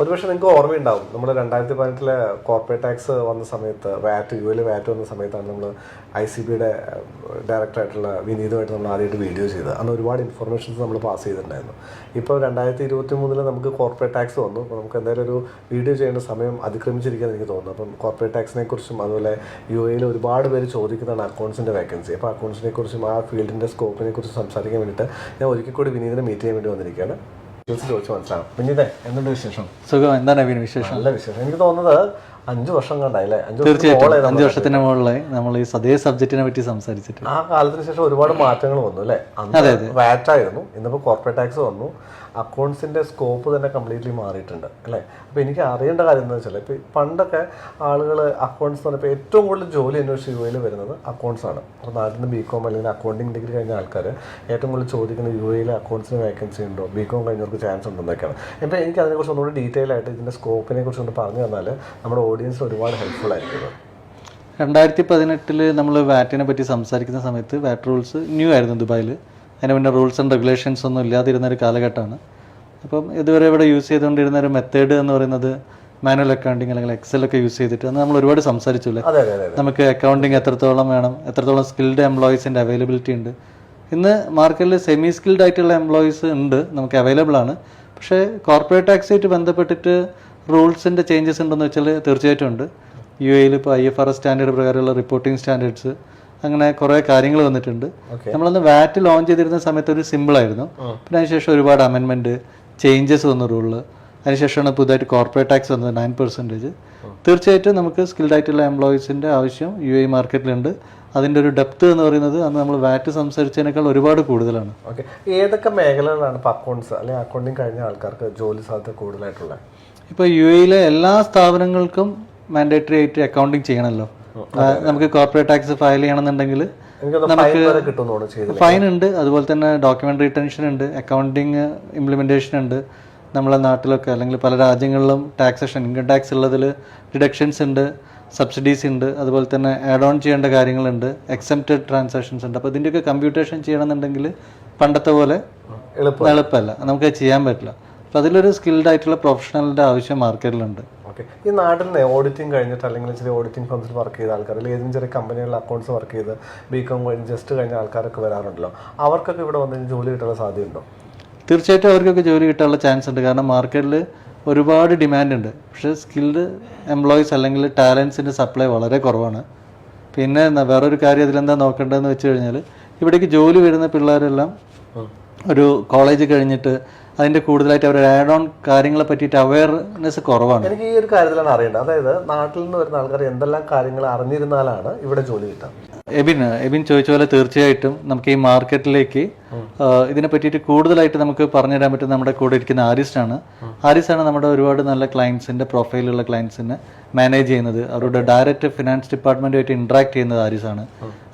ഒരുപക്ഷെ നിങ്ങൾക്ക് ഓർമ്മയുണ്ടാവും. നമ്മൾ രണ്ടായിരത്തി പതിനെട്ടിലെ കോർപ്പറേറ്റ് ടാക്സ് വന്ന സമയത്ത് വാറ്റ് യു എൽ വാറ്റ് വന്ന സമയത്താണ് നമ്മൾ ഐ സി ബിയുടെ ഡയറക്ടറായിട്ടുള്ള വിനീതുമായിട്ട് നമ്മൾ ആദ്യമായിട്ട് വീഡിയോ ചെയ്തത്. അന്ന് ഒരുപാട് ഇൻഫർമേഷൻസ് നമ്മൾ പാസ് ചെയ്തിട്ടുണ്ടായിരുന്നു. ഇപ്പോൾ രണ്ടായിരത്തി ഇരുപത്തി മൂന്നിൽ നമുക്ക് കോർപ്പറേറ്റ് ടാക്സ് വന്നു. അപ്പോൾ നമുക്ക് എന്തായാലും ഒരു വീഡിയോ ചെയ്യേണ്ട സമയം അതിക്രമിച്ചിരിക്കാൻ എനിക്ക് തോന്നുന്നു അപ്പം കോർപ്പറേറ്റ് ടാക്സിനെ കുറിച്ചും അതുപോലെ യു എയിൽ ഒരുപാട് പേര് ചോദിക്കുന്നതാണ് അക്കൗണ്ട്സിന്റെ വേക്കൻസി അപ്പോൾ അക്കൗണ്ട്സിനെ കുറിച്ചും ആ ഫീൽഡിന്റെ സ്കോപ്പിനെ കുറിച്ച് സംസാരിക്കാൻ വേണ്ടിയിട്ട് ഞാൻ ഒരിക്കൽ കൂടി വിനീതിനെ മീറ്റ് ചെയ്യാൻ വേണ്ടി വന്നിരിക്കുകയാണ്. ഡീറ്റെയിൽസ് ചോദിച്ചു മനസ്സിലാവും. വിനീതേ എന്തുണ്ട് വിശേഷം? സുഖം. എന്താണ് നവീൻ വിശേഷം? നല്ല വിശേഷം. എനിക്ക് തോന്നുന്നത് അഞ്ചു വർഷം കണ്ടായില്ലേ? തീർച്ചയായിട്ടും. അഞ്ചു വർഷത്തിന് മുകളിലായി നമ്മൾ ഈ അതേ സബ്ജക്റ്റിനെ പറ്റി സംസാരിച്ചിട്ട് ആ കാലത്തിന് ശേഷം ഒരുപാട് മാറ്റങ്ങൾ വന്നു അല്ലേ? അന്ന് വാറ്റ് ആയിരുന്നു. ഇന്നിപ്പോൾ കോർപ്പറേറ്റ് ടാക്സ് വന്നു. അക്കൗണ്ട്സിന്റെ സ്കോപ്പ് തന്നെ കംപ്ലീറ്റ്ലി മാറിയിട്ടുണ്ട് അല്ലേ? അപ്പോൾ എനിക്ക് അറിയേണ്ട കാര്യം എന്താ വെച്ചാൽ ഇപ്പോൾ പണ്ടൊക്കെ ആളുകൾ അക്കൗണ്ട്സ് എന്ന് പറഞ്ഞപ്പോൾ ഏറ്റവും കൂടുതൽ ജോലി അന്വേഷിച്ച് യു എയിൽ വരുന്നത് അക്കൗണ്ട്സ് ആണ്. അപ്പോൾ നാട്ടിൽ നിന്ന് ബി കോം അല്ലെങ്കിൽ അക്കൗണ്ടിങ് ഡിഗ്രി കഴിഞ്ഞ ആൾക്കാർ ഏറ്റവും കൂടുതൽ ചോദിക്കുന്ന യു എയിൽ അക്കൗണ്ട്സിന് വേക്കൻസി ഉണ്ടോ? ബികോം കഴിഞ്ഞവർക്ക് ചാൻസ് ഉണ്ടെന്നൊക്കെയാണ് അപ്പോൾ എനിക്ക് അതിനെക്കുറിച്ച് ഒന്നുകൂടി ഡീറ്റെയിൽ ആയിട്ട് ഇതിന്റെ സ്കോപ്പിനെ കുറിച്ച് ഒന്ന് പറഞ്ഞു തന്നാൽ നമ്മുടെ ഓഡിയൻസ് ഒരുപാട് ഹെൽപ്ഫുൾ ആയിരിക്കും. രണ്ടായിരത്തി പതിനെട്ടിൽ നമ്മൾ വാറ്റിനെ പറ്റി സംസാരിക്കുന്ന സമയത്ത് വാറ്റ് റൂൾസ് ന്യൂ ആയിരുന്നു ദുബായിൽ അതിന് മുന്നേ റൂൾസ് ആൻഡ് റെഗുലേഷൻസ് ഒന്നും ഇല്ലാതിരുന്ന ഒരു കാലഘട്ടമാണ്. അപ്പം ഇതുവരെ ഇവിടെ യൂസ് ചെയ്തുകൊണ്ടിരുന്ന ഒരു മെത്തേഡ് എന്ന് പറയുന്നത് മാനുവൽ അക്കൗണ്ടിങ് അല്ലെങ്കിൽ എക്സൽ ഒക്കെ യൂസ് ചെയ്തിട്ട് അന്ന് നമ്മൾ ഒരുപാട് സംസാരിച്ചു അല്ലേ അതെ അതെ അതെ. നമുക്ക് അക്കൗണ്ടിങ് എത്രത്തോളം വേണം എത്രത്തോളം സ്കിൽഡ് എംപ്ലോയീസിന്റെ അവൈലബിലിറ്റി ഉണ്ട്. ഇന്ന് മാർക്കറ്റിൽ സെമി സ്കിൽഡ് ആയിട്ടുള്ള എംപ്ലോയീസ് ഉണ്ട് നമുക്ക് അവൈലബിൾ ആണ്. പക്ഷേ കോർപ്പറേറ്റ് ടാക്സുമായിട്ട് ബന്ധപ്പെട്ടിട്ട് റൂൾസിന്റെ ചേഞ്ചസ് ഉണ്ടെന്ന് വെച്ചാൽ തീർച്ചയായിട്ടും ഉണ്ട്. യു എയിൽ ഇപ്പോൾ I F R S standard പ്രകാരമുള്ള റിപ്പോർട്ടിംഗ് സ്റ്റാൻഡേർഡ്സ് അങ്ങനെ കുറേ കാര്യങ്ങൾ വന്നിട്ടുണ്ട്. നമ്മളന്ന് വാറ്റ് ലോഞ്ച് ചെയ്തിരുന്ന സമയത്ത് ഒരു സിമ്പിൾ ആയിരുന്നു. പിന്നെ അതിനുശേഷം ഒരുപാട് അമെൻമെന്റ് ചേഞ്ചസ് വന്ന റൂളിൽ അതിനുശേഷമാണ് പുതുതായിട്ട് കോർപ്പറേറ്റ് ടാക്സ് വന്നത് നയൻ പെർസെന്റേജ് തീർച്ചയായിട്ടും നമുക്ക് സ്കിൽഡ് ആയിട്ടുള്ള എംപ്ലോയീസിന്റെ ആവശ്യം യു എ മാർക്കറ്റിലുണ്ട് അതിന്റെ ഒരു ഡെപ്ത് എന്ന് പറയുന്നത് അന്ന് നമ്മൾ വാറ്റ് സംസാരിച്ചതിനേക്കാൾ ഒരുപാട് കൂടുതലാണ്. ഓക്കെ ഏതൊക്കെ മേഖലകളാണ് ഇപ്പോൾ അക്കൗണ്ട്സ് അല്ലെങ്കിൽ അക്കൗണ്ടിങ് കഴിഞ്ഞ ആൾക്കാർക്ക് ജോലി സാധ്യത കൂടുതലായിട്ടുള്ളത്? ഇപ്പോൾ യു എയിലെ എല്ലാ സ്ഥാപനങ്ങൾക്കും മാൻഡേറ്ററി ആയിട്ട് അക്കൗണ്ടിങ് ചെയ്യണമല്ലോ നമുക്ക് കോർപ്പറേറ്റ് ടാക്സ് ഫയൽ ചെയ്യണമെന്നുണ്ടെങ്കിൽ നമുക്ക് ഫൈൻ ഉണ്ട്. അതുപോലെ തന്നെ ഡോക്യുമെന്റ് റിട്ടൻഷൻ ഉണ്ട് അക്കൗണ്ടിങ് ഇംപ്ലിമെന്റേഷൻ ഉണ്ട്. നമ്മളെ നാട്ടിലൊക്കെ അല്ലെങ്കിൽ പല രാജ്യങ്ങളിലും ടാക്സേഷൻ ഇൻകം ടാക്സ് ഉള്ളതിൽ ഡിഡക്ഷൻസ് ഉണ്ട് സബ്സിഡീസ് ഉണ്ട്. അതുപോലെ തന്നെ ആഡ് ഓൺ ചെയ്യേണ്ട കാര്യങ്ങളുണ്ട് എക്സെപ്റ്റഡ് ട്രാൻസാക്ഷൻസ് ഉണ്ട്. അപ്പോൾ ഇതിന്റെയൊക്കെ കമ്പ്യൂട്ടേഷൻ ചെയ്യണമെന്നുണ്ടെങ്കിൽ പണ്ടത്തെ പോലെ എളുപ്പമല്ല. നമുക്ക് ചെയ്യാൻ പറ്റില്ല. അപ്പോൾ അതിലൊരു സ്കിൽഡ് ആയിട്ടുള്ള പ്രൊഫഷണലിന്റെ ആവശ്യം മാർക്കറ്റിലുണ്ട് ഓക്കെ ഈ നാട്ടിൽ നിന്ന് ഓഡിറ്റിംഗ് കഴിഞ്ഞിട്ട് അല്ലെങ്കിൽ ചെറിയ ഓഡിറ്റിംഗ് ഫംസിൽ വർക്ക് ചെയ്ത ആൾക്കാർ അല്ലെങ്കിൽ ഏതെങ്കിലും ചെറിയ കമ്പനികളിൽ അക്കൗണ്ട്സ് വർക്ക് ചെയ്ത് ബി കോം കഴിഞ്ഞ് ജസ്റ്റ് കഴിഞ്ഞ ആൾക്കാരൊക്കെ വരാറുണ്ടല്ലോ. അവർക്കൊക്കെ ഇവിടെ വന്ന് ജോലി കിട്ടാനുള്ള സാധ്യതയുണ്ടോ? തീർച്ചയായിട്ടും അവർക്കൊക്കെ ജോലി കിട്ടാനുള്ള ചാൻസ് ഉണ്ട്. കാരണം മാർക്കറ്റിൽ ഒരുപാട് ഡിമാൻഡ് ഉണ്ട്. പക്ഷേ സ്കിൽഡ് എംപ്ലോയീസ് അല്ലെങ്കിൽ ടാലൻസിന്റെ സപ്ലൈ വളരെ കുറവാണ്. പിന്നെ വേറൊരു കാര്യം അതിലെന്താ നോക്കേണ്ടതെന്ന് വെച്ച് കഴിഞ്ഞാൽ ഇവിടേക്ക് ജോലി വരുന്ന പിള്ളേരെല്ലാം ഒരു കോളേജ് കഴിഞ്ഞിട്ട് അതിന്റെ കൂടുതലായിട്ട് അവർ ആഡ് ഓൺ കാര്യങ്ങളെ പറ്റിയിട്ട് അവയർനെസ് കുറവാണ്. എനിക്ക് ഈ ഒരു കാര്യത്തിലാണ് അറിയേണ്ടത്. അതായത് നാട്ടിൽ നിന്ന് വരുന്ന ആൾക്കാർ എന്തെല്ലാം കാര്യങ്ങൾ അറിഞ്ഞിരുന്നാലാണ് ഇവിടെ ജോലി കിട്ടുക. എബിൻ എബിൻ ചോദിച്ച പോലെ തീർച്ചയായിട്ടും നമുക്ക് ഈ മാർക്കറ്റിലേക്ക് ഇതിനെ പറ്റിയിട്ട് കൂടുതലായിട്ട് നമുക്ക് പറഞ്ഞുതരാൻ പറ്റുന്ന നമ്മുടെ കൂടെ ഇരിക്കുന്ന ആരിസ്റ്റ് ആണ്. ആരിസ് ആണ് നമ്മുടെ ഒരുപാട് നല്ല ക്ലയൻസിന്റെ പ്രൊഫൈലുള്ള ക്ലയൻസിനെ മാനേജ് ചെയ്യുന്നത്. അവരുടെ ഡയറക്റ്റ് ഫിനാൻസ് ഡിപ്പാർട്ട്മെന്റുമായിട്ട് ഇന്ററാക്ട് ചെയ്യുന്നത് ആരിസ് ആണ്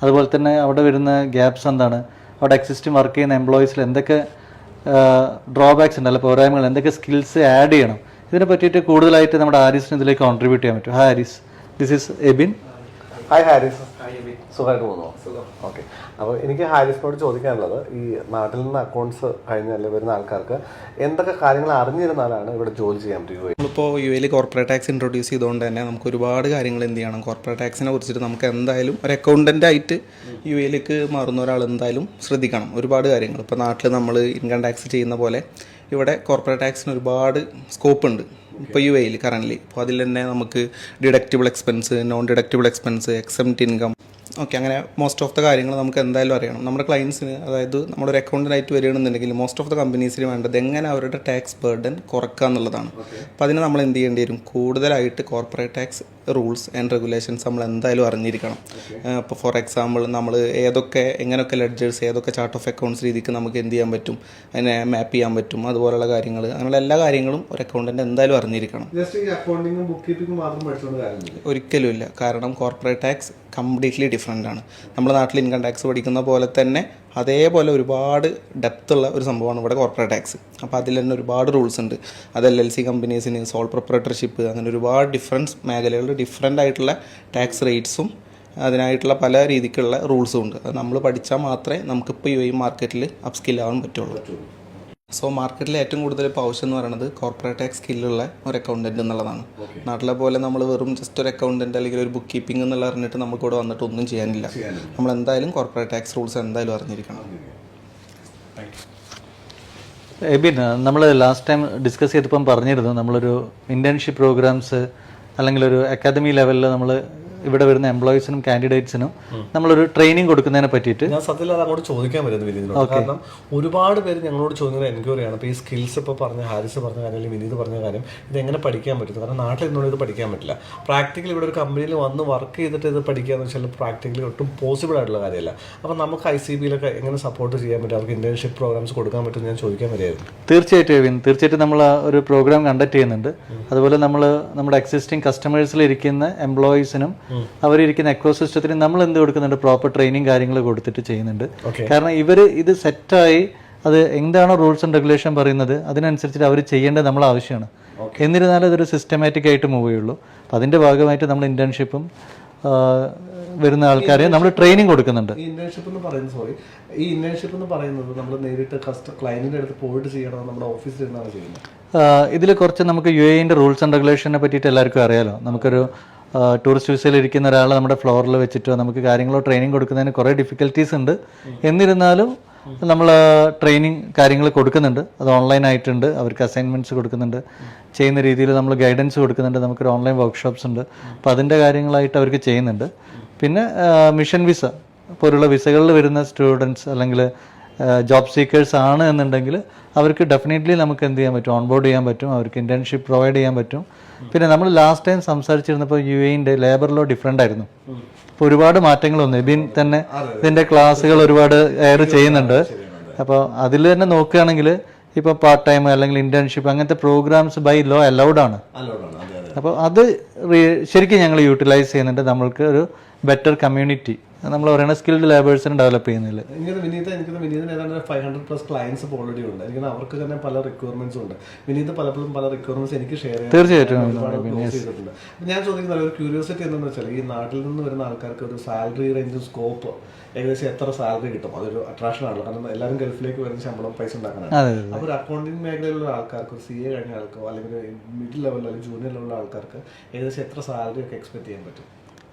അതുപോലെ തന്നെ അവിടെ വരുന്ന ഗ്യാപ്സ് എന്താണ്? അവിടെ എക്സിസ്റ്റിംഗ് വർക്ക് ചെയ്യുന്ന എംപ്ലോയീസിൽ എന്തൊക്കെ ഡ്രോബാക്സ് ഉണ്ട്. അല്ല പോരായ്മകൾ എന്തൊക്കെ സ്കിൽസ് ആഡ് ചെയ്യണം? ഇതിനെ പറ്റിയിട്ട് കൂടുതലായിട്ട് നമ്മുടെ ഹാരിസിന് ഇതിലേക്ക് കോൺട്രിബ്യൂട്ട് ചെയ്യാൻ പറ്റും. Haris this is Ebin hi Haris സുഖമായിട്ട് പോകുന്നു? ഓക്കെ. അപ്പോൾ എനിക്ക് ഹാരിസിനോട് ചോദിക്കാനുള്ളത് ഈ നാട്ടിൽ നിന്ന് അക്കൗണ്ട്സ് കഴിഞ്ഞല്ലേ വരുന്ന ആൾക്കാർക്ക് എന്തൊക്കെ കാര്യങ്ങൾ അറിഞ്ഞിരുന്നാലാണ് ഇവിടെ ജോലി ചെയ്യാൻ പറ്റുക നമ്മളിപ്പോൾ യു എയിൽ കോർപ്പറേറ്റ് ടാക്സ് ഇൻട്രൊഡ്യൂസ് ചെയ്തുകൊണ്ട് തന്നെ നമുക്ക് ഒരുപാട് കാര്യങ്ങൾ എന്ത് ചെയ്യണം? കോർപ്പറേറ്റ് ടാക്സിനെ കുറിച്ചിട്ട് നമുക്ക് എന്തായാലും ഒരു അക്കൗണ്ടന്റ് ആയിട്ട് യു എയിലേക്ക് മാറുന്ന ഒരാൾ എന്തായാലും ശ്രദ്ധിക്കണം. ഒരുപാട് കാര്യങ്ങൾ. ഇപ്പോൾ നാട്ടിൽ നമ്മൾ ഇൻകം ടാക്സ് ചെയ്യുന്ന പോലെ ഇവിടെ കോർപ്പറേറ്റ് ടാക്സിന് ഒരുപാട് സ്കോപ്പ് ഉണ്ട്. ഇപ്പോൾ യു എയിൽ കറന്റ്ലി അപ്പോൾ അതിൽ തന്നെ നമുക്ക് deductible expense non deductible expense exempt income okay അങ്ങനെ മോസ്റ്റ് ഓഫ് ദ കാര്യങ്ങൾ നമുക്ക് എന്തായാലും അറിയണം. നമ്മുടെ ക്ലയൻസിന് അതായത് നമ്മുടെ ഒരു അക്കൗണ്ടന്റായിട്ട് വരികയാണെന്നുണ്ടെങ്കിൽ മോസ്റ്റ് ഓഫ് ദ കമ്പനീസിന് വേണ്ടത് എങ്ങനെ അവരുടെ ടാക്സ് ബേർഡൻ കുറക്കുക എന്നുള്ളതാണ്. അപ്പോൾ അതിന് നമ്മൾ എന്ത് ചെയ്യേണ്ടി വരും? കൂടുതലായിട്ട് corporate tax rules and regulations നമ്മൾ എന്തായാലും അറിഞ്ഞിരിക്കണം. ഇപ്പോൾ ഫോർ എക്സാമ്പിൾ നമ്മൾ ഏതൊക്കെ എങ്ങനെയൊക്കെ ലെഡ്ജേഴ്സ് ഏതൊക്കെ ചാർട്ട് ഓഫ് അക്കൗണ്ട്സ് രീതിക്ക് നമുക്ക് എന്ത് ചെയ്യാൻ പറ്റും? അതിനെ മാപ്പ് ചെയ്യാൻ പറ്റും? അതുപോലുള്ള കാര്യങ്ങൾ. അങ്ങനെയുള്ള എല്ലാ കാര്യങ്ങളും ഒരു അക്കൗണ്ടന്റ് എന്തായാലും അറിഞ്ഞിരിക്കണം. ഒരിക്കലും ഇല്ല. കാരണം കോർപ്പറേറ്റ് ടാക്സ് കംപ്ലീറ്റ്ലി ഡിഫറെന്റ് ആണ്. നമ്മുടെ നാട്ടിൽ ഇൻകം ടാക്സ് പഠിക്കുന്ന പോലെ തന്നെ അതേപോലെ ഒരുപാട് ഡെപ്ത് ഉള്ള ഒരു സംഭവമാണ് ഇവിടെ കോർപ്പറേറ്റ് ടാക്സ് അപ്പോൾ അതിൽ തന്നെ ഒരുപാട് റൂൾസ് ഉണ്ട്. അത് എൽ എൽ സി കമ്പനീസിന് സോൾ പ്രൊപ്പറേറ്റർഷിപ്പ് അങ്ങനെ ഒരുപാട് ഡിഫറൻസ് മേഖലകളിൽ ഡിഫറെന്റ് ആയിട്ടുള്ള ടാക്സ് റേറ്റ്സും അതിനായിട്ടുള്ള പല രീതിക്കുള്ള റൂൾസും ഉണ്ട്. അത് നമ്മൾ പഠിച്ചാൽ മാത്രമേ നമുക്കിപ്പോൾ യു എ മാർക്കറ്റിൽ അപ്സ്കിൽ ആവാൻ പറ്റുള്ളൂ. സോ മാർക്കറ്റിൽ ഏറ്റവും കൂടുതൽ ഇപ്പോൾ ആവശ്യം എന്ന് പറയുന്നത് കോർപ്പറേറ്റ് ടാക്സ് സ്കില്ലുള്ള ഒരു അക്കൗണ്ടന്റ് എന്നുള്ളതാണ്. നാട്ടിലെ പോലെ നമ്മൾ വെറും ജസ്റ്റ് ഒരു അക്കൗണ്ടന്റ് അല്ലെങ്കിൽ ഒരു ബുക്ക് കീപ്പിംഗ് എന്നുള്ള അറിഞ്ഞിട്ട് നമുക്ക് ഇവിടെ വന്നിട്ട് ഒന്നും ചെയ്യാനില്ല. നമ്മൾ എന്തായാലും കോർപ്പറേറ്റ് ടാക്സ് റൂൾസ് എന്തായാലും അറിഞ്ഞിരിക്കണം. എബിൻ നമ്മൾ ലാസ്റ്റ് ടൈം ഡിസ്കസ് ചെയ്തപ്പം പറഞ്ഞിരുന്നു നമ്മളൊരു ഇന്റേൺഷിപ്പ് പ്രോഗ്രാംസ് അല്ലെങ്കിൽ ഒരു അക്കാദമി ലെവലിൽ നമ്മൾ ഇവിടെ വരുന്ന എംപ്ലോയീസിനും കാൻഡിഡേറ്റ്സിനും നമ്മളൊരു ട്രെയിനിങ് കൊടുക്കുന്നതിനെ പറ്റിയിട്ട് ഞാൻ സത്യത്തിൽ അത് അങ്ങോട്ട് ചോദിക്കാൻ വരുന്നത് വിനീതിനോട്. കാരണം ഒരുപാട് പേര് ഞങ്ങളോട് ചോദിക്കുന്ന എൻക്വയറിയാണ് അപ്പോൾ ഈ സ്കിൽസ് ഇപ്പോൾ പറഞ്ഞ ഹാരിസ് പറഞ്ഞ കാര്യം അല്ലെങ്കിൽ വിനീത് പറഞ്ഞ കാര്യം ഇത് എങ്ങനെ പഠിക്കാൻ പറ്റും? കാരണം നാട്ടിൽ നിന്നുള്ള ഇത് പഠിക്കാൻ പറ്റില്ല. പ്രാക്ടിക്കലി ഇവിടെ ഒരു കമ്പനിയിൽ വന്ന് വർക്ക് ചെയ്തിട്ട് ഇത് പഠിക്കുക എന്ന് വെച്ചാൽ പ്രാക്ടിക്കലി ഒട്ടും പോസിബിൾ ആയിട്ടുള്ള കാര്യമല്ല. അപ്പോൾ നമുക്ക് ഐ സി ബിയിലൊക്കെ എങ്ങനെ സപ്പോർട്ട് ചെയ്യാൻ പറ്റും? അവർക്ക് ഇന്റേൺഷിപ്പ് പ്രോഗ്രാംസ് കൊടുക്കാൻ പറ്റും ഞാൻ ചോദിക്കാൻ വരികയായിരുന്നു. തീർച്ചയായിട്ടും തീർച്ചയായിട്ടും നമ്മൾ ഒരു പ്രോഗ്രാം കണ്ടക്ട് ചെയ്യുന്നുണ്ട്. അതുപോലെ നമ്മൾ നമ്മുടെ എക്സിസ്റ്റിംഗ് കസ്റ്റമേഴ്സിൽ ഇരിക്കുന്ന എംപ്ലോയീസിനും അവരിയ്ക്കുന്ന എക്കോസിസ്റ്റത്തിനും നമ്മൾ എന്ത് കൊടുക്കുന്നുണ്ട്? പ്രോപ്പർ ട്രെയിനിങ് കാര്യങ്ങൾ കൊടുത്തിട്ട് ചെയ്യുന്നുണ്ട്. കാരണം ഇവർ ഇത് സെറ്റായി അത് എന്താണോ റൂൾസ് ആൻഡ് റെഗുലേഷൻ പറയുന്നത് അതിനനുസരിച്ചിട്ട് അവർ ചെയ്യേണ്ടത് നമ്മൾ ആവശ്യമാണ്. എന്നിരുന്നാലും അതൊരു സിസ്റ്റമാറ്റിക് ആയിട്ട് മൂവ് ചെയ്യുള്ളൂ. അപ്പം അതിന്റെ ഭാഗമായിട്ട് നമ്മൾ ഇന്റേൺഷിപ്പും വരുന്ന ആൾക്കാരെ നമ്മൾ ട്രെയിനിങ് കൊടുക്കുന്നുണ്ട്. ഇന്റേൺഷിപ്പ് എന്ന് പറയുന്നത് സോറി ഈ ഇന്റേൺഷിപ്പ് എന്ന് പറയുന്നത് നമ്മൾ നേരിട്ട് കസ്റ്റ ക്ലയന്റിന്റെ അടുത്ത് പോയിട്ട് ചെയ്യണം? നമ്മുടെ ഓഫീസിൽ ഇരുന്നാണ് ചെയ്യുന്നത്? ഇതിൽ കുറച്ച് നമുക്ക് യു എന്റെ റൂൾസ് ആൻഡ് റെഗുലേഷനെ പറ്റിയിട്ട് എല്ലാവർക്കും അറിയാലോ. നമുക്കൊരു ടൂറിസ്റ്റ് വിസയിൽ ഇരിക്കുന്ന ഒരാളെ നമ്മുടെ ഫ്ലോറിൽ വെച്ചിട്ടോ നമുക്ക് കാര്യങ്ങളോ ട്രെയിനിങ് കൊടുക്കുന്നതിന് കുറേ ഡിഫിക്കൽറ്റീസ് ഉണ്ട്. എന്നിരുന്നാലും നമ്മൾ ട്രെയിനിങ് കാര്യങ്ങൾ കൊടുക്കുന്നുണ്ട്. അത് ഓൺലൈൻ ആയിട്ടുണ്ട്. അവർക്ക് അസൈൻമെന്റ്സ് കൊടുക്കുന്നുണ്ട്. ചെയ്യുന്ന രീതിയിൽ നമ്മൾ ഗൈഡൻസ് കൊടുക്കുന്നുണ്ട്. നമുക്കൊരു ഓൺലൈൻ വർക്ക്ഷോപ്സ് ഉണ്ട്. അപ്പോൾ അതിന്റെ കാര്യങ്ങളായിട്ട് അവർക്ക് ചെയ്യുന്നുണ്ട്. പിന്നെ മിഷൻ വിസ പോലുള്ള വിസകളിൽ വരുന്ന സ്റ്റുഡൻസ് അല്ലെങ്കിൽ ജോബ് സീക്കേഴ്സ് ആണ് എന്നുണ്ടെങ്കിൽ അവർക്ക് ഡെഫിനറ്റ്ലി നമുക്ക് എന്ത് ചെയ്യാൻ പറ്റും? ഓൺബോർഡ് ചെയ്യാൻ പറ്റും. അവർക്ക് ഇന്റേൺഷിപ്പ് പ്രൊവൈഡ് ചെയ്യാൻ പറ്റും. പിന്നെ നമ്മൾ ലാസ്റ്റ് ടൈം സംസാരിച്ചിരുന്നപ്പോൾ യു എന്റെ ലേബർ ലോ ഡിഫറെന്റ് ആയിരുന്നു. അപ്പോൾ ഒരുപാട് മാറ്റങ്ങൾ വന്നു. എബിൻ തന്നെ ഇതിന്റെ ക്ലാസ്സുകൾ ഒരുപാട് എയർ ചെയ്യുന്നുണ്ട്. അപ്പോൾ അതിൽ തന്നെ നോക്കുകയാണെങ്കിൽ ഇപ്പോൾ പാർട്ട് ടൈം അല്ലെങ്കിൽ ഇന്റേൺഷിപ്പ് അങ്ങനത്തെ പ്രോഗ്രാംസ് ബൈ ലോ അലൗഡ് ആണ്. അപ്പോൾ അത് ശരിക്കും ഞങ്ങൾ യൂട്ടിലൈസ് ചെയ്യുന്നുണ്ട്. നമ്മൾക്ക് ഒരു ബെറ്റർ കമ്മ്യൂണിറ്റി നമ്മൾ പറയുന്ന സ്കിൽഡ് ലേബേഴ്സിനെ ഡെവലപ്പ് ചെയ്യുന്നില്ല ഇങ്ങനെ വിനീത എനിക്ക് വിനീതിന് ഏതാണ്ട് ഫൈവ് ഹൺഡ്രഡ് പ്ലസ് ക്ലയൻസ് ഇപ്പോൾ ഓൾറെഡി ഉണ്ട്. എനിക്ക് അവർക്ക് തന്നെ പല റിക്വയർമെന്റ്സ് ഉണ്ട്. വിനീത് പലപ്പോഴും പല റിക്വയർമെന്റ്സ് എനിക്ക് ഷെയർ ചെയ്യാൻ തീർച്ചയായിട്ടും. ഞാൻ ചോദിക്കുന്ന ഒരു ക്യൂരിയോസിറ്റി എന്താണെന്ന് വെച്ചാൽ ഈ നാട്ടിൽ നിന്ന് വരുന്ന ആൾക്കാർക്ക് ഒരു സാലറി റേഞ്ച് സ്കോപ്പ് ഏകദേശം എത്ര സാലറി കിട്ടും? അതൊരു അട്രാക്ഷൻ ആണല്ലോ. കാരണം എല്ലാവരും ഗൾഫിലേക്ക് വരുന്ന ശമ്പളം പൈസ ഉണ്ടാക്കാനാണ്. അപ്പോൾ ഒരു അക്കൗണ്ടിങ് മേഖലയിലുള്ള ആൾക്കാർക്ക് ഒരു സി എ കഴിഞ്ഞ ആൾക്കോ അല്ലെങ്കിൽ മിഡിൽ ലെവലിൽ അല്ലെങ്കിൽ ജൂനിയർ ലെവലിലുള്ള ആൾക്കാർക്ക് ഏകദേശം എത്ര സാലറി ഒക്കെ എക്സ്പെക്ട് ചെയ്യാൻ പറ്റും?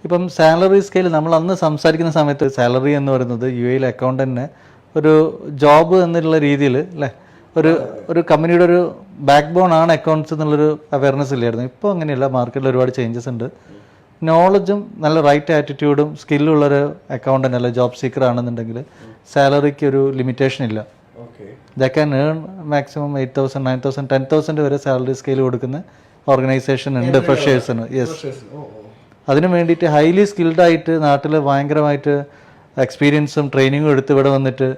ഇപ്പം സാലറി സ്കെയിൽ നമ്മൾ അന്ന് സംസാരിക്കുന്ന സമയത്ത് സാലറി എന്ന് പറയുന്നത് യു എയിൽ അക്കൗണ്ടന്റിന് ഒരു ജോബ് എന്നുള്ള രീതിയിൽ അല്ലേ? ഒരു ഒരു കമ്പനിയുടെ ഒരു ബാക്ക് ബോൺ ആണ് അക്കൗണ്ട്സ് എന്നുള്ളൊരു അവയർനെസ് ഇല്ലായിരുന്നു. ഇപ്പോൾ അങ്ങനെയല്ല മാർക്കറ്റിൽ ഒരുപാട് ചേഞ്ചസ് ഉണ്ട്. നോളജും നല്ല റൈറ്റ് ആറ്റിറ്റ്യൂഡും സ്കില്ലുള്ളൊരു അക്കൗണ്ടന്റ് അല്ല ജോബ് സീക്കർ ആണെന്നുണ്ടെങ്കിൽ സാലറിക്ക് ഒരു ലിമിറ്റേഷൻ ഇല്ല. Okay the can earn maximum eight thousand nine thousand ten thousand വരെ സാലറി സ്കെയിൽ കൊടുക്കുന്ന ഓർഗനൈസേഷൻ ഉണ്ട് ഫ്രഷേഴ്സിന് യെസ് അതിന് വേണ്ടിയിട്ട് ഹൈലി സ്കിൽഡ് ആയിട്ട് നാട്ടിൽ ഭയങ്കരമായിട്ട് എക്സ്പീരിയൻസും ട്രെയിനിങ്ങും എടുത്ത് ഇവിടെ വന്നിട്ട്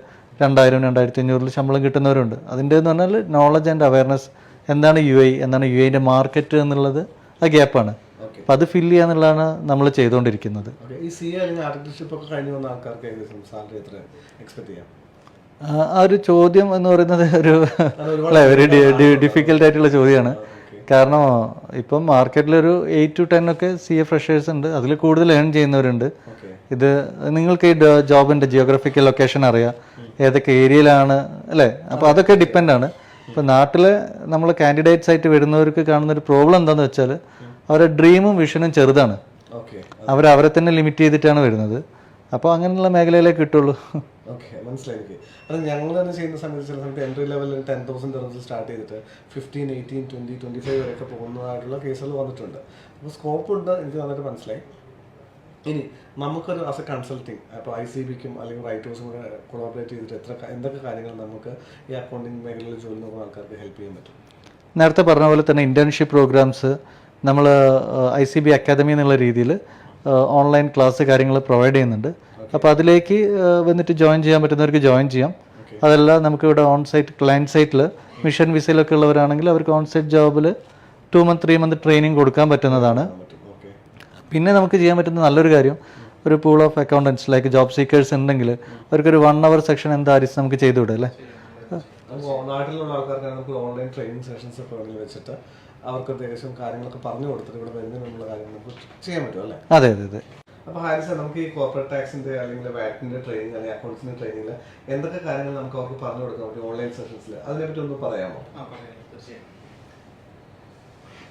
രണ്ടായിരം രണ്ടായിരത്തി അഞ്ഞൂറിൽ ശമ്പളം കിട്ടുന്നവരുണ്ട്. അതിന്റെ എന്ന് പറഞ്ഞാൽ നോളജ് ആൻഡ് അവയർനെസ് എന്താണ് യു ഐ എന്താണ് യു ഐന്റെ മാർക്കറ്റ് എന്നുള്ളത് ആ ഗ്യാപ്പാണ് അപ്പം അത് ഫില്ല് ചെയ്യുക എന്നുള്ളതാണ് നമ്മൾ ചെയ്തുകൊണ്ടിരിക്കുന്നത്. ഈ സി അല്ലെങ്കിൽ ഒക്കെ കഴിഞ്ഞ് വന്ന ആൾക്കാർക്ക് ഏകദേശം സാലറി എത്ര എക്സ്പെക്ട് ചെയ്യാം? ആ ഒരു ചോദ്യം എന്ന് പറയുന്നത് ഒരു ഒരു ഡിഫിക്കൽട്ട് ആയിട്ടുള്ള ചോദ്യമാണ്. കാരണം ഇപ്പം മാർക്കറ്റിലൊരു എയ്റ്റ് ടു ടെൻ ഒക്കെ സി എ ഫ്രഷേഴ്സ് ഉണ്ട്. അതിൽ കൂടുതൽ ഏൺ ചെയ്യുന്നവരുണ്ട്. ഇത് നിങ്ങൾക്ക് ഈ ജോബിന്റെ ജിയോഗ്രഫിക്കൽ ലൊക്കേഷൻ അറിയാം. ഏതൊക്കെ ഏരിയയിലാണ് അല്ലേ? അപ്പോൾ അതൊക്കെ ഡിപ്പെൻഡ് ആണ്. ഇപ്പൊ നാട്ടിൽ നമ്മൾ കാൻഡിഡേറ്റ്സ് ആയിട്ട് വരുന്നവർക്ക് കാണുന്ന ഒരു പ്രോബ്ലം എന്താണെന്ന് വെച്ചാൽ അവരുടെ ഡ്രീമും വിഷനും ചെറുതാണ്. അവർ അവരെ തന്നെ ലിമിറ്റ് ചെയ്തിട്ടാണ് വരുന്നത്. അപ്പോൾ അങ്ങനെയുള്ള മേഖലയിലേ കിട്ടുള്ളൂ ഓക്കെ മനസ്സിലായി എനിക്ക്. അത് ഞങ്ങൾ തന്നെ ചെയ്യുന്ന സമയത്ത് ചില സമയത്ത് എൻട്രി ലെവലിൽ ടെൻ തൗസൻഡ് ഡോളേഴ്സ് സ്റ്റാർട്ട് ചെയ്തിട്ട് fifteen eighteen twenty twenty five വരെയൊക്കെ പോകുന്നതായിട്ടുള്ള കേസുകൾ വന്നിട്ടുണ്ട്. അപ്പോൾ സ്കോപ്പ് ഉണ്ട് എനിക്ക് നന്നായിട്ട് മനസ്സിലായി. ഇനി നമുക്കൊരു ആസ് എ കൺസൾട്ടിങ് അപ്പോൾ ഐ സി ബിക്കും അല്ലെങ്കിൽ റൈറ്റേഴ്സും കൂടെ കൊളാബറേറ്റ് ചെയ്തിട്ട് എത്ര എന്തൊക്കെ കാര്യങ്ങൾ നമുക്ക് ഈ അക്കൗണ്ടിങ് മേഖലയിൽ ജോലി നോക്കുന്ന ആൾക്കാർക്ക് ഹെൽപ്പ് ചെയ്യാൻ പറ്റും? നേരത്തെ പറഞ്ഞ പോലെ തന്നെ ഇന്റേൺഷിപ്പ് പ്രോഗ്രാംസ് നമ്മൾ ഐ സി ബി അക്കാദമി എന്നുള്ള രീതിയിൽ ഓൺലൈൻ ക്ലാസ് കാര്യങ്ങൾ പ്രൊവൈഡ് ചെയ്യുന്നുണ്ട്. അപ്പോൾ അതിലേക്ക് വന്നിട്ട് ജോയിൻ ചെയ്യാൻ പറ്റുന്നവർക്ക് ജോയിൻ ചെയ്യാം. അതല്ല നമുക്ക് ഇവിടെ ഓൺ സൈറ്റ് ക്ലയന്റ് സൈറ്റിൽ മിഷൻ വിസയിലൊക്കെ ഉള്ളവരാണെങ്കിൽ അവർക്ക് on site ജോബിൽ two month three month training കൊടുക്കാൻ പറ്റുന്നതാണ്. പറ്റും പിന്നെ നമുക്ക് ചെയ്യാൻ പറ്റുന്ന നല്ലൊരു കാര്യം ഒരു pool of accountants like job seekers ഉണ്ടെങ്കിൽ അവർക്കൊരു വൺ അവർ സെക്ഷൻ എന്തായാലും നമുക്ക് ചെയ്തുവിടും അല്ലേ? നമുക്ക് നാട്ടിലുള്ള ആൾക്കാർക്ക് നമുക്ക് ഓൺലൈൻ ട്രെയിനിങ് സെഷൻസ് ഒക്കെ വേണമെങ്കിൽ വെച്ചിട്ട് അവർക്ക് ഏകദേശം കാര്യങ്ങളൊക്കെ പറഞ്ഞു കൊടുത്തിട്ട് ഇവിടെ വരുന്നതിനുള്ള കാര്യങ്ങൾ നമുക്ക് ചെയ്യാൻ പറ്റും അല്ലേ? അതെ അതെ അതെ. അപ്പോൾ ഹാരിസ് നമുക്ക് ഈ കോർപ്പറേറ്റ് ടാക്സിന്റെ അല്ലെങ്കിൽ വാറ്റിന്റെ ട്രെയിനിങ് അല്ലെങ്കിൽ അക്കൗണ്ട്സിന്റെ ട്രെയിനിങ്ങിൽ എന്തൊക്കെ കാര്യങ്ങൾ നമുക്ക് അവർക്ക് പറഞ്ഞു കൊടുക്കാൻ പറ്റും ഓൺലൈൻ സെഷൻസിൽ അതിനെപ്പറ്റി ഒന്ന് പറയാമോ? തീർച്ചയായും.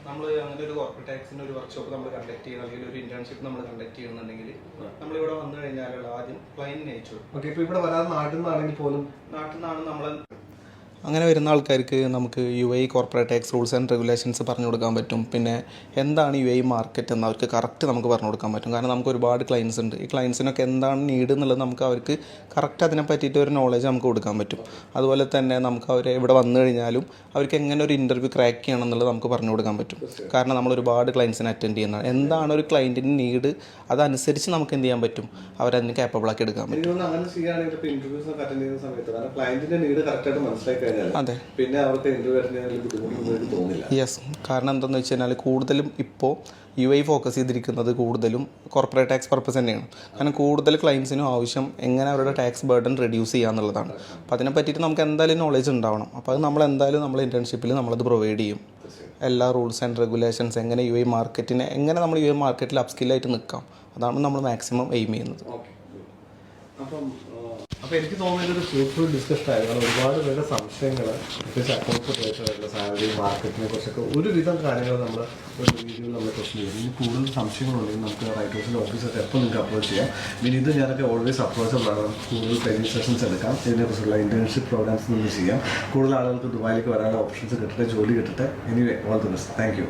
നമ്മൾ അങ്ങനെ ഒരു കോർപ്പറേറ്റ് ടാക്സിന്റെ ഒരു വർക്ക്ഷോപ്പ് നമ്മൾ കണ്ടക്ട് ചെയ്യുന്ന അല്ലെങ്കിൽ ഒരു ഇന്റേൺഷിപ്പ് നമ്മൾ കണ്ടക്ട് ചെയ്യുന്നുണ്ടെങ്കിൽ നമ്മൾ നമ്മളിവിടെ വന്നു കഴിഞ്ഞാലുള്ള ആദ്യം ക്ലയന്റിനെ അയച്ചു കൊടുക്കും. ഓക്കെ ഇപ്പോൾ ഇവിടെ വരാതെ നാട്ടിൽ നിന്നാണെങ്കിൽ പോലും നാട്ടിൽ നിന്നാണ് നമ്മൾ അങ്ങനെ വരുന്ന ആൾക്കാർക്ക് നമുക്ക് U I corporate tax rules and regulations പറഞ്ഞു കൊടുക്കാൻ പറ്റും. പിന്നെ എന്താണ് യു ഐ മാർക്കറ്റ് എന്ന് അവർക്ക് കറക്റ്റ് നമുക്ക് പറഞ്ഞു കൊടുക്കാൻ പറ്റും. കാരണം നമുക്ക് ഒരുപാട് ക്ലയൻസ് ഉണ്ട്. ഈ ക്ലയൻസിനൊക്കെ എന്താണ് നീഡ് എന്നുള്ളത് നമുക്ക് അവർക്ക് കറക്റ്റ് അതിനെ പറ്റിയിട്ട് ഒരു നോളജ് നമുക്ക് കൊടുക്കാൻ പറ്റും. അതുപോലെ തന്നെ നമുക്ക് അവർ ഇവിടെ വന്നു കഴിഞ്ഞാലും അവർക്ക് എങ്ങനെ ഒരു ഇന്റർവ്യൂ ക്രാക്ക് ചെയ്യണം എന്നുള്ളത് നമുക്ക് പറഞ്ഞു കൊടുക്കാൻ പറ്റും. കാരണം നമ്മൾ ഒരുപാട് ക്ലയൻസിനെ അറ്റൻഡ് ചെയ്യുന്നതാണ് എന്താണ് ഒരു ക്ലയന്റിന്റെ നീഡ് അതനുസരിച്ച് നമുക്ക് എന്ത് ചെയ്യാൻ പറ്റും? അവരതിന് കേപ്പബിൾ ആക്കി എടുക്കാൻ പറ്റും. അങ്ങനെ ചെയ്യുകയാണെങ്കിൽ ഇപ്പോൾ ഇന്റർവ്യൂസ് അറ്റൻഡ് ചെയ്യുന്ന സമയത്ത് കാരണം ക്ലയന്റിന്റെ നീഡ് കറക്റ്റായിട്ട് മനസ്സിലാക്കി അതെ. പിന്നെ ഇന്റർവ്യൂ യെസ് കാരണം എന്താണെന്ന് വെച്ച് കഴിഞ്ഞാൽ കൂടുതലും ഇപ്പോൾ യു ഐ ഫോക്കസ് ചെയ്തിരിക്കുന്നത് കൂടുതലും കോർപ്പറേറ്റ് ടാക്സ് പർപ്പസ് തന്നെയാണ്. കാരണം കൂടുതൽ ക്ലയൻസിനും ആവശ്യം എങ്ങനെ അവരുടെ ടാക്സ് ബർഡൻ റെഡ്യൂസ് ചെയ്യുക എന്നുള്ളതാണ്. അപ്പോൾ അതിനെ പറ്റിയിട്ട് നമുക്ക് എന്തായാലും നോളേജ് ഉണ്ടാവണം. അപ്പോൾ അത് നമ്മൾ എന്തായാലും നമ്മൾ ഇന്റേൺഷിപ്പിൽ നമ്മളത് പ്രൊവൈഡ് ചെയ്യും. എല്ലാ റൂൾസ് ആൻഡ് റെഗുലേഷൻസ് എങ്ങനെ യു ഐ മാർക്കറ്റിനെ എങ്ങനെ നമ്മൾ യു ഐ മാർക്കറ്റിൽ അപ്സ്കില്ലായിട്ട് നിൽക്കാം അതാണ് നമ്മൾ മാക്സിമം എയിം ചെയ്യുന്നത്. അപ്പം അപ്പോൾ എനിക്ക് തോന്നുന്നത് ഒരു ഫ്രൂട്ട്ഫുൾ ഡിസ്കഷൻ ആയിരുന്നു. ഒരുപാട് പേരുടെ സംശയങ്ങൾ പ്രത്യേകിച്ച് അക്കൗണ്ട്സ് റിലേറ്റഡായിട്ടുള്ള സാലറി മാർക്കറ്റിനെ കുറിച്ചൊക്കെ ഒരുവിധം കാര്യങ്ങൾ നമ്മൾ ഒരു വീഡിയോയിൽ നമ്മൾ ക്വസ്റ്റൻ ചെയ്യും. ഇനി കൂടുതൽ സംശയങ്ങളുണ്ടെങ്കിൽ നമുക്ക് റൈറ്റ് ഓഫീസൊക്കെ എപ്പോൾ നിങ്ങൾക്ക് അപ്രോച്ച് ചെയ്യാം. പിന്നെ ഇത് ഞാനൊക്കെ ഓൾവേസ് അപ്രോച്ചബിൾ ആണ് കൂടുതൽ ട്രെയിനിങ് സെഷൻസ് എടുക്കാം. ഇതിനെക്കുറിച്ചുള്ള ഇന്റേൺഷിപ്പ് പ്രോഗ്രാംസ് നമുക്ക് ചെയ്യാം. കൂടുതൽ ആളുകൾക്ക് ദുബായിലേക്ക് വരാനുള്ള ഓപ്ഷൻസ് കിട്ടട്ടെ ജോലി കിട്ടട്ടെ. Anyway all the best thank you